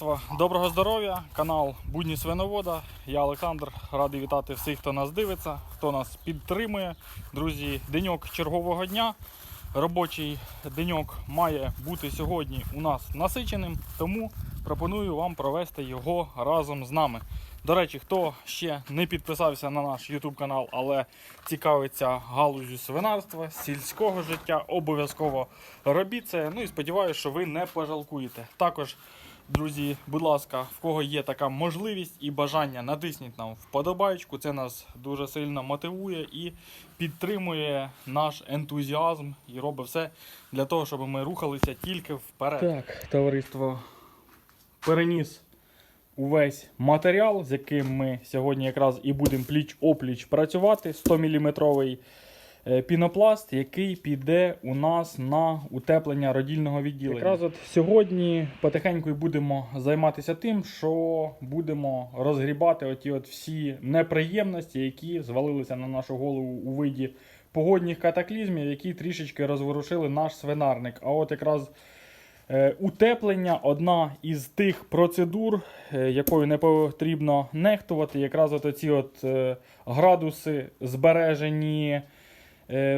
товариство, доброго здоров'я, канал Будні Свиновода. Я Олександр, радий вітати всіх, хто нас дивиться, хто нас підтримує. Друзі, деньок чергового дня. Робочий деньок має бути сьогодні у нас насиченим, тому пропоную вам провести його разом з нами. До речі, хто ще не підписався на наш YouTube канал, але цікавиться галузю свинарства, сільського життя, обов'язково робіть це. Ну і сподіваюся, що ви не пожалкуєте. Також, друзі, будь ласка, в кого є така можливість і бажання, натисніть нам вподобайку. Це нас дуже сильно мотивує і підтримує наш ентузіазм і робить все для того, щоб ми рухалися тільки вперед. Так, товариство переніс увесь матеріал, з яким ми сьогодні якраз і будемо пліч-опліч працювати. 100 мм пінопласт, який піде у нас на утеплення родільного відділення. Якраз от сьогодні потихеньку і будемо займатися тим, що будемо розгрібати оті от всі неприємності, які звалилися на нашу голову у виді погодних катаклізмів, які трішечки розворушили наш свинарник. А от якраз Е, Утеплення одна із тих процедур, е, якою не потрібно нехтувати. Якраз от оці от е, градуси збережені е,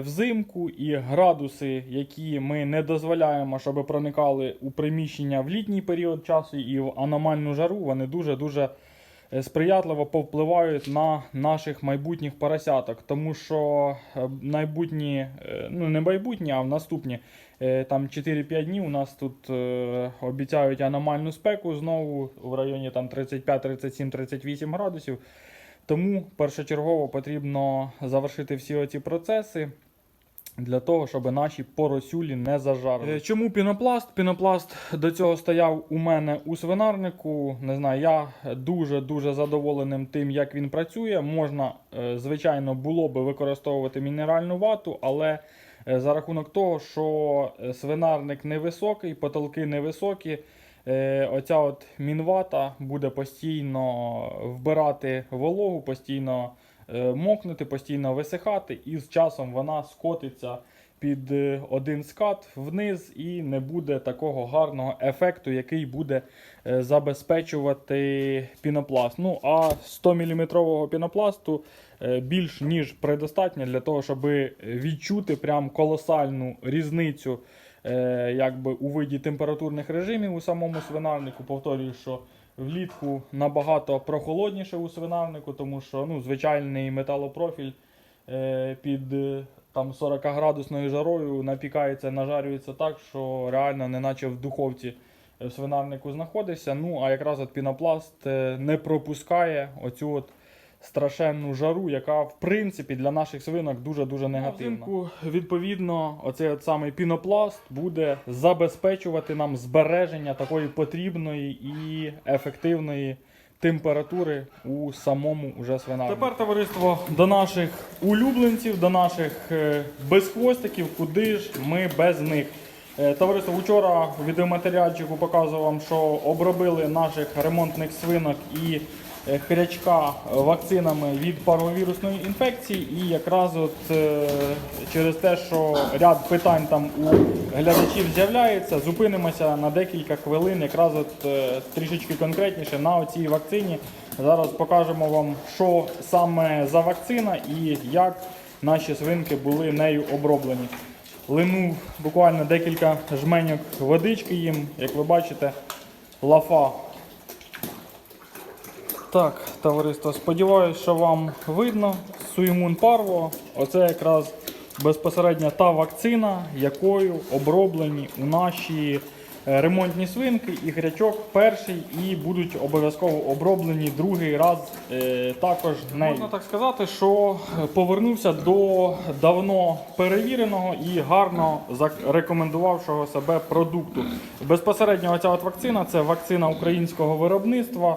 взимку, і градуси, які ми не дозволяємо, щоб проникали у приміщення в літній період часу і в аномальну жару, вони дуже-дуже е, сприятливо повпливають на наших майбутніх поросяток. Тому що е, майбутні, е, ну не майбутні, а в наступні е, там 4-5 днів у нас тут е, обіцяють аномальну спеку знову в районі там 35, 37, 38 градусів. Тому першочергово потрібно завершити всі оці процеси. Для того, щоб наші поросюлі не зажарили. Е, Чому пінопласт? Пінопласт до цього стояв у мене у свинарнику. Не знаю, я дуже-дуже задоволеним тим, як він працює. Можна, е, звичайно, було би використовувати мінеральну вату, але е, за рахунок того, що свинарник невисокий, потолки невисокі, оця от мінвата буде постійно вбирати вологу, постійно е, мокнути, постійно висихати, і з часом вона скотиться під е, один скат вниз і не буде такого гарного ефекту, який буде е, забезпечувати пінопласт. Ну а 100 мм пінопласту е, більш ніж предостатньо для того, щоб відчути прям колосальну різницю е, якби у виді температурних режимів у самому свинарнику. Повторюю, що влітку набагато прохолодніше у свинарнику, тому що ну, звичайний металопрофіль е, під е, там 40 градусною жарою напікається, нажарюється так, що реально неначе в духовці е, в свинарнику знаходишся. Ну, а якраз от пінопласт е, не пропускає оцю от страшенну жару, яка в принципі для наших свинок дуже-дуже негативна. Взимку, відповідно, оцей от самий пінопласт буде забезпечувати нам збереження такої потрібної і ефективної температури у самому уже свинарнику. Тепер, товариство, до наших улюбленців, до наших е, безхвостиків, куди ж ми без них. Е, Товариство, вчора в відеоматеріальчику показував вам, що обробили наших ремонтних свинок і хрячка вакцинами від паровірусної інфекції. І якраз от е, через те, що ряд питань там у глядачів з'являється, зупинимося на декілька хвилин, якраз от е, трішечки конкретніше на оцій вакцині. Зараз покажемо вам, що саме за вакцина і як наші свинки були нею оброблені. Линув буквально декілька жменьок водички їм, як ви бачите, лафа. Так, товариство, сподіваюся, що вам видно. Суїмун Парво. Оце якраз безпосередньо та вакцина, якою оброблені у наші е, ремонтні свинки і грячок перший, і будуть обов'язково оброблені другий раз е, також нею. Можна так сказати, що е, повернувся до давно перевіреного і гарно зарекомендувавшого себе продукту. Безпосередньо оця от вакцина це вакцина українського виробництва.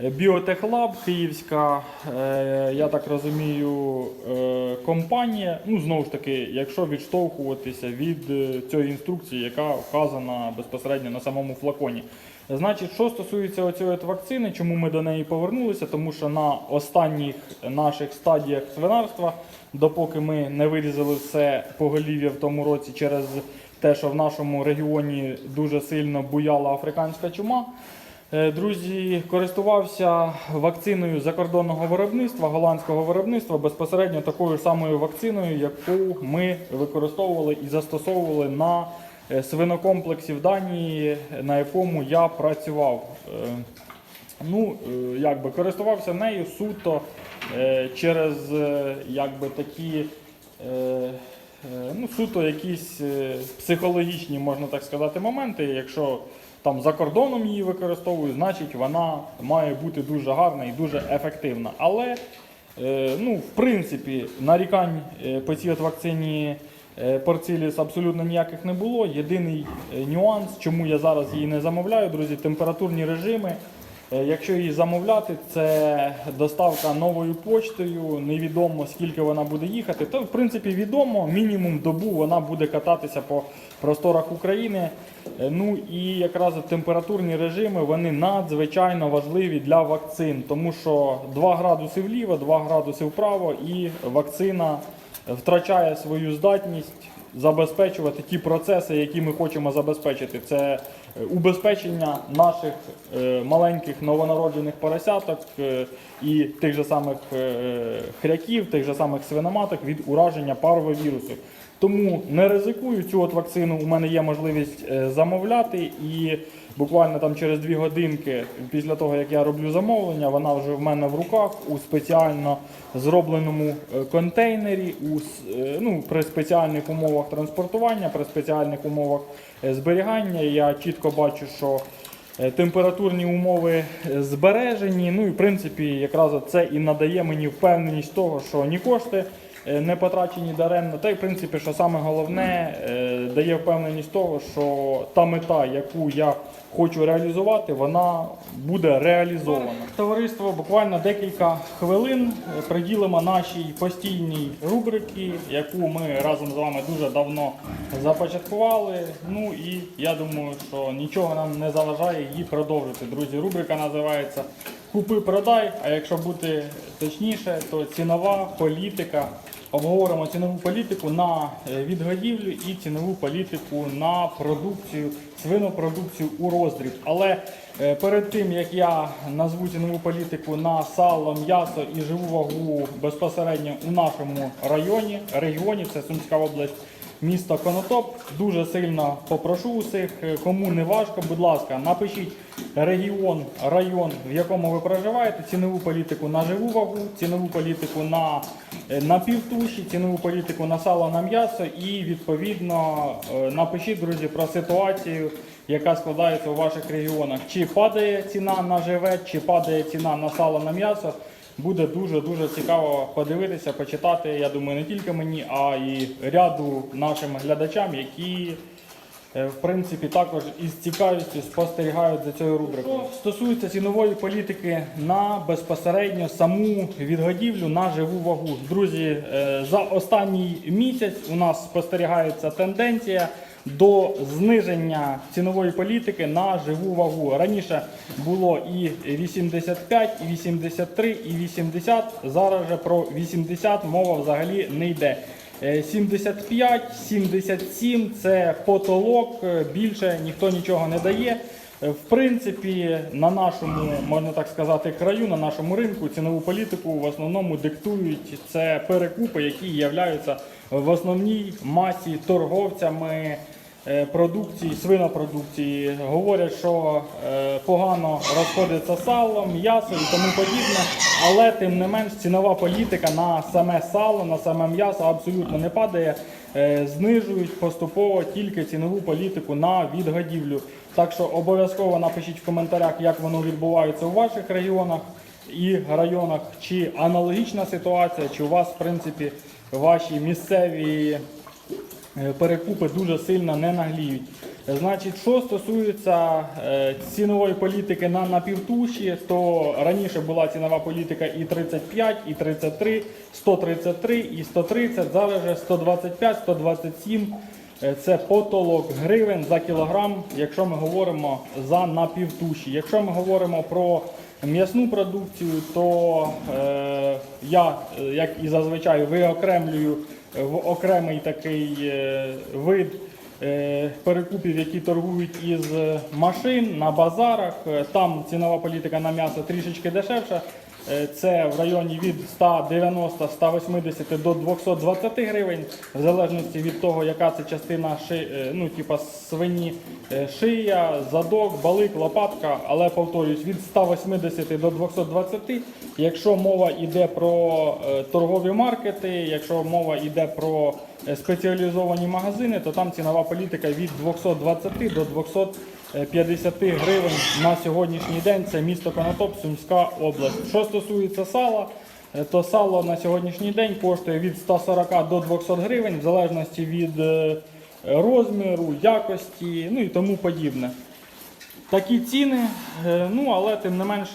Біотехлаб, київська, е, я так розумію, е, компанія. Ну, знову ж таки, якщо відштовхуватися від е, цієї інструкції, яка вказана безпосередньо на самому флаконі. Значить, що стосується оцієї от вакцини, чому ми до неї повернулися? Тому що на останніх наших стадіях свинарства, допоки ми не вирізали все поголів'я в тому році через те, що в нашому регіоні дуже сильно буяла африканська чума. Е, Друзі, користувався вакциною закордонного виробництва, голландського виробництва, безпосередньо такою самою вакциною, яку ми використовували і застосовували на е, свинокомплексі в Данії, на якому я працював. Е, Ну, якби користувався нею суто через якби такі. Ну, суто якісь психологічні, можна так сказати, моменти. Якщо там за кордоном її використовують, значить вона має бути дуже гарна і дуже ефективна. Але, е, ну, в принципі, нарікань е, по цій от вакцині е, Порциліс абсолютно ніяких не було. Єдиний нюанс, чому я зараз її не замовляю, друзі, температурні режими. Е, Якщо її замовляти, це доставка новою почтою. Невідомо скільки вона буде їхати. То в принципі відомо, мінімум добу вона буде кататися по просторах України. Е, Ну і якраз температурні режими вони надзвичайно важливі для вакцин, тому що 2 градуси вліво, 2 градуси вправо, і вакцина втрачає свою здатність забезпечувати ті процеси, які ми хочемо забезпечити. Це убезпечення наших е, маленьких новонароджених поросяток е, і тих же самих е, хряків, тих же самих свиноматок від ураження парвовірусів. Тому не ризикую цю от вакцину. У мене є можливість е, замовляти, і буквально там через дві годинки після того, як я роблю замовлення, вона вже в мене в руках у спеціально зробленому е, контейнері, у е, ну, при спеціальних умовах транспортування, при спеціальних умовах зберігання. Я чітко бачу, що Температурні умови збережені. Ну і в принципі, якраз це і надає мені впевненість того, що ні кошти не потрачені даремно. Та й в принципі, що саме головне, е, дає впевненість того, що та мета, яку я хочу реалізувати, вона буде реалізована. Товариство буквально декілька хвилин е, приділимо нашій постійній рубрики, яку ми разом з вами дуже давно започаткували. Ну і я думаю, що нічого нам не заважає її продовжити. Друзі, рубрика називається Купи продай. А якщо бути точніше, то цінова політика. Обговоримо цінову політику на е, відгодівлю і цінову політику на продукцію, свинопродукцію у роздріб. Але е, перед тим як я назву цінову політику на сало, м'ясо і живу вагу безпосередньо у нашому районі, регіоні, це Сумська область. Місто Конотоп. Дуже сильно попрошу усіх, е, кому не важко, будь ласка, напишіть регіон, район, в якому ви проживаєте, цінову політику на живу вагу, цінову політику на е, напівтуші, цінову політику на сало на м'ясо і відповідно е, напишіть, друзі, про ситуацію, яка складається у ваших регіонах. Чи падає ціна на живе, чи падає ціна на сало на м'ясо. Буде дуже-дуже цікаво подивитися, почитати, я думаю, не тільки мені, а і ряду нашим глядачам, які е, в принципі також із цікавістю спостерігають за цією рубрикою. Стосується цінової політики на безпосередньо саму відгодівлю на живу вагу. Друзі, е, за останній місяць у нас спостерігається тенденція до зниження цінової політики на живу вагу. Раніше було і 85, і 83, і 80. Зараз же про 80 мова взагалі не йде. Е, 75, 77 це потолок, е, більше ніхто нічого не дає. Е, В принципі, на нашому, можна так сказати, краю, на нашому ринку цінову політику в основному диктують це перекупи, які являються в основній масі торговцями продукції, свинопродукції. Говорять, що е, погано розходиться сало, м'ясо і тому подібне. Але тим не менш цінова політика на саме сало, на саме м'ясо абсолютно не падає. Е, Знижують поступово тільки цінову політику на відгодівлю. Так що обов'язково напишіть в коментарях, як воно відбувається у ваших регіонах і районах, чи аналогічна ситуація, чи у вас, в принципі, ваші місцеві е, перекупи дуже сильно не нагліють. Е, Значить, що стосується е, цінової політики на напівтуші, то раніше була цінова політика і 35, і 33, 133, і 130, зараз же 125, 127. Е, Це потолок гривень за кілограм, якщо ми говоримо за напівтуші. Якщо ми говоримо про м'ясну продукцію, то е, я, е, як і зазвичай, виокремлюю в окремий такий е, вид е, перекупів, які торгують із е, машин на базарах. Е, Там цінова політика на м'ясо трішечки дешевша. Е, Це в районі від 190-180 до 220 гривень, в залежності від того, яка це частина ши, е, ну, типа свині, е, шия, задок, балик, лопатка. Але повторюсь, від 180 до 220. Якщо мова йде про торгові маркети, якщо мова йде про спеціалізовані магазини, то там цінова політика від 220 до 250 гривень на сьогоднішній день. Це місто Конотоп, Сумська область. Що стосується сала, е, то сало на сьогоднішній день коштує від 140 до 200 гривень, в залежності від е, розміру, якості, ну і тому подібне. Такі ціни, е, ну але тим не менш.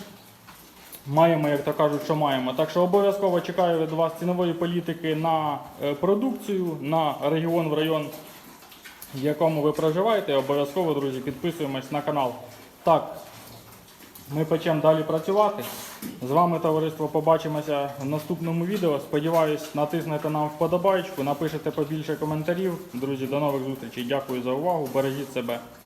Маємо, як то кажуть, що маємо. Так що обов'язково чекаю від вас цінової політики на е, продукцію, на регіон в район, в якому ви проживаєте. Обов'язково, друзі, підписуємось на канал. Так, ми почнемо далі працювати. З вами, товариство, побачимося в наступному відео. Сподіваюсь, натиснете нам вподобайку, напишете побільше коментарів. Друзі, до нових зустрічей. Дякую за увагу. Бережіть себе.